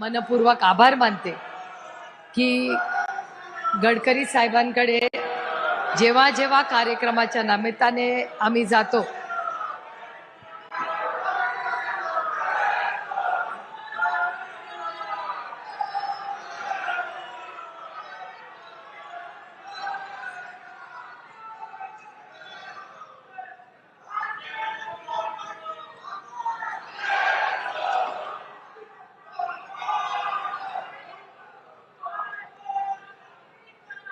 मनपूर्वक आभार मानते की गडकरी साहेबांकडे जेव्हा जेव्हा कार्यक्रमाच्या निमित्ताने आम्ही जातो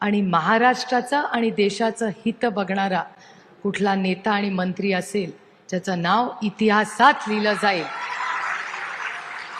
आणि महाराष्ट्राचं आणि देशाचं हित बघणारा कुठला नेता आणि मंत्री असेल ज्याचं नाव इतिहासात लिहिलं जाईल.